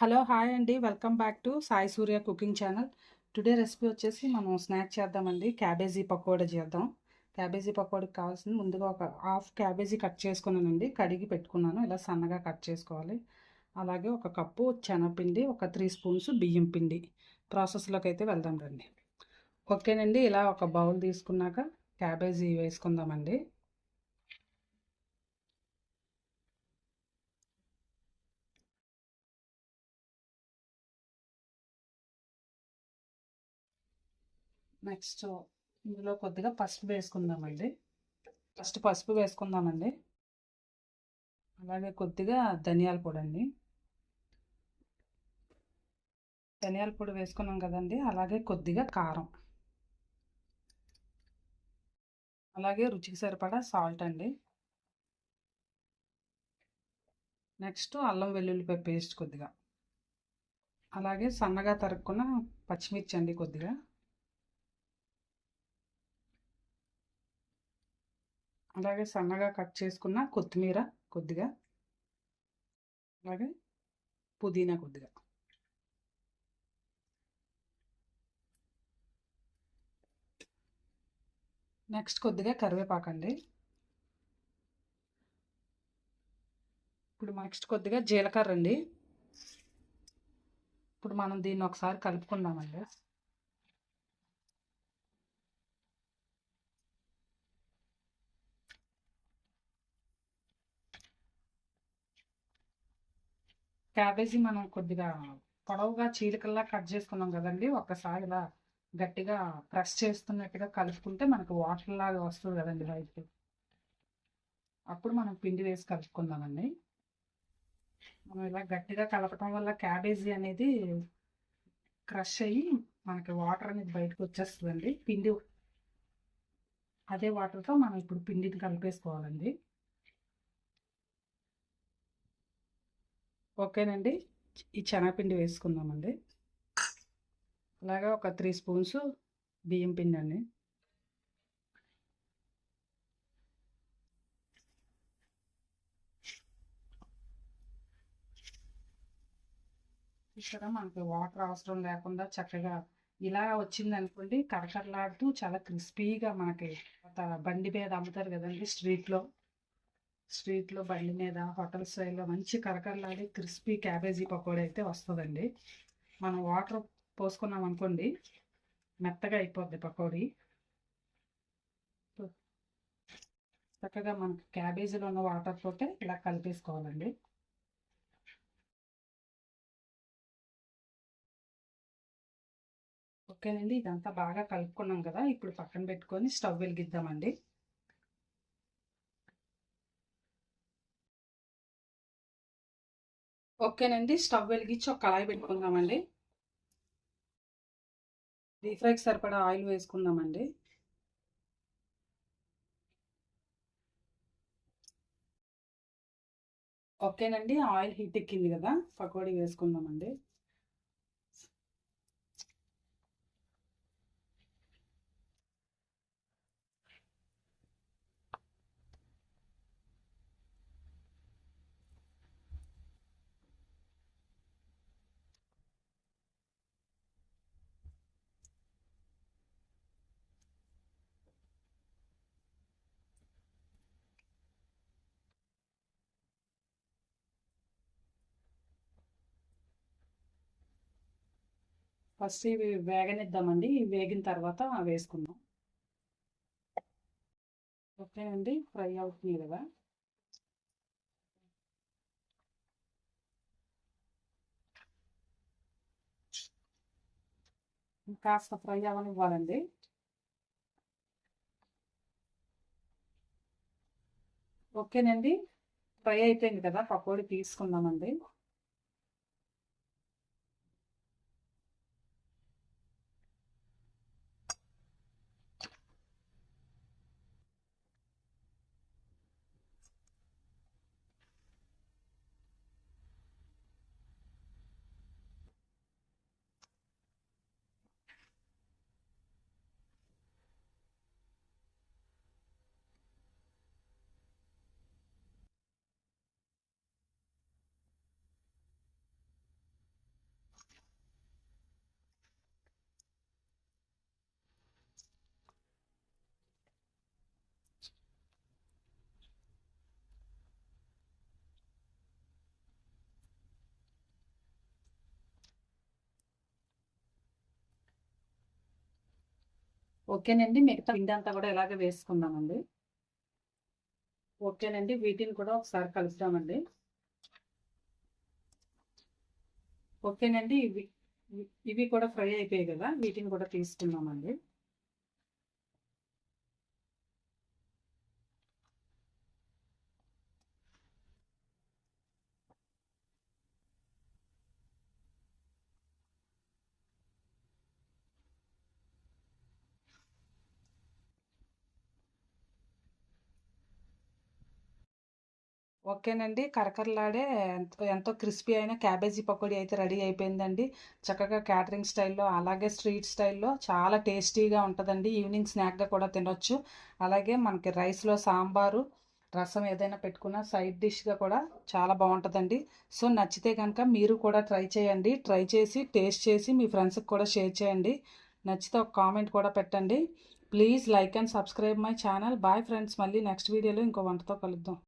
Hello hi అండి. Welcome back to Sai Surya cooking channel. Today recipe వచ్చేసి మనం snack చేద్దామండి. క్యాబేజీ పకోడా చేద్దాం. క్యాబేజీ పకోడీకి కావాల్సింది ముందుగా ఒక హాఫ్ క్యాబేజీ కట్ చేసుకున్నానండి. కడిగి పెట్టుకున్నాను. ఇలా సన్నగా కట్ చేసుకోవాలి. అలాగే ఒక కప్పు శనగపిండి ఒక త్రీ స్పూన్స్ బియ్యం పిండి. ప్రాసెస్లోకి అయితే వెళ్దాం రండి. ఓకేనండి. ఇలా ఒక బౌల్ తీసుకున్నాక క్యాబేజీ వేసుకుందామండి. నెక్స్ట్ ఇందులో కొద్దిగా పసుపు వేసుకుందామండి. ఫస్ట్ పసుపు వేసుకుందామండి. అలాగే కొద్దిగా ధనియాల పొడి అండి ధనియాల పొడి వేసుకున్నాం కదండి. అలాగే కొద్దిగా కారం. అలాగే రుచికి సరిపడా సాల్ట్ అండి. నెక్స్ట్ అల్లం వెల్లుల్లిపాయ పేస్ట్ కొద్దిగా. అలాగే సన్నగా తరుక్కున్న పచ్చిమిర్చి అండి కొద్దిగా. అలాగే సన్నగా కట్ చేసుకున్న కొత్తిమీర కొద్దిగా. అలాగే పుదీనా కొద్దిగా. నెక్స్ట్ కొద్దిగా కరివేపాకండి ఇప్పుడు నెక్స్ట్ కొద్దిగా జీలకర్ర అండి. ఇప్పుడు మనం దీన్ని ఒకసారి కలుపుకుందామండి. క్యాబేజీ మనం కొద్దిగా పొడవుగా చీలికల్లా కట్ చేసుకున్నాం కదండి. ఒక్కసారి ఇలా గట్టిగా ప్రెస్ చేస్తున్నట్టుగా కలుపుకుంటే మనకు వాటర్ లాగా వస్తుంది కదండి బయటకి. అప్పుడు మనం పిండి వేసి కలుపుకుందామండి. మనం ఇలా గట్టిగా కలపటం వల్ల క్యాబేజీ అనేది క్రష్ అయ్యి మనకి వాటర్ అనేది బయటకు వచ్చేస్తుందండి. పిండి అదే వాటర్తో మనం ఇప్పుడు పిండిని కలిపేసుకోవాలండి. ఓకేనండి. ఈ శనగపిండి వేసుకుందామండి. అలాగే ఒక త్రీ స్పూన్స్ బియ్యం పిండి అండి ఇక్కడ మనకి వాటర్ అవసరం లేకుండా చక్కగా ఇలా వచ్చింది అనుకోండి కరకరలాడుతూ చాలా క్రిస్పీగా మనకి బండి మీద అమ్ముతారు కదండి స్ట్రీట్లో. స్ట్రీట్లో బండి మీద హోటల్ స్టైల్లో మంచి కరకరలాడి క్రిస్పీ క్యాబేజీ పకోడీ అయితే వస్తుందండి. మనం వాటర్ పోసుకున్నాం అనుకోండి మెత్తగా అయిపోద్ది పకోడీ. చక్కగా మనకు క్యాబేజీలో ఉన్న వాటర్ తోటే ఇలా కలిపేసుకోవాలండి. ఓకేనండి ఇదంతా బాగా కలుపుకున్నాం కదా ఇప్పుడు పక్కన పెట్టుకొని స్టవ్ వెలిగిద్దామండి. ఓకేనండి. స్టవ్ వెలిగించి ఒక కళాయి పెట్టుకుందామండి. డీప్ ఫ్రైకి సరిపడా ఆయిల్ వేసుకుందామండి. ఓకేనండి. ఆయిల్ హీట్ ఎక్కింది కదా పకోడీ వేసుకుందామండి. ఫస్ట్ ఇవి వేగనిద్దామండి. ఇవి వేగిన తర్వాత వేసుకుందాం. ఓకే అండి. ఫ్రై అవుతుంది కదా. కాస్త ఫ్రై అవ్వనివ్వాలండి ఓకేనండి. ఫ్రై అయిపోయింది కదా. పకోడీ తీసుకుందామండి. ఓకేనండి. మిగతా పిండి అంతా కూడా ఇలాగే వేసుకుందామండి. ఓకేనండి. వీటిని కూడా ఒకసారి కలుపుదామండి ఓకేనండి. ఇవి ఇవి కూడా ఫ్రై అయిపోయాయి కదా. వీటిని కూడా తీసుకుందామండి. ఓకేనండి. కరకరలాడే ఎంతో ఎంతో క్రిస్పీ అయిన క్యాబేజీ పకోడీ అయితే రెడీ అయిపోయిందండి. చక్కగా క్యాటరింగ్ స్టైల్లో అలాగే స్ట్రీట్ స్టైల్లో చాలా టేస్టీగా ఉంటుందండి. ఈవినింగ్ స్నాక్గా కూడా తినొచ్చు. అలాగే మనకి రైస్లో సాంబారు రసం ఏదైనా పెట్టుకున్న సైడ్ డిష్గా కూడా చాలా బాగుంటుందండి. సో నచ్చితే కనుక మీరు కూడా ట్రై చేయండి. ట్రై చేసి టేస్ట్ చేసి మీ ఫ్రెండ్స్కి కూడా షేర్ చేయండి. నచ్చితే ఒక కామెంట్ కూడా పెట్టండి. Please like and subscribe my channel. Bye friends. మళ్ళీ నెక్స్ట్ వీడియోలో ఇంకో వంటతో కలుద్దాం.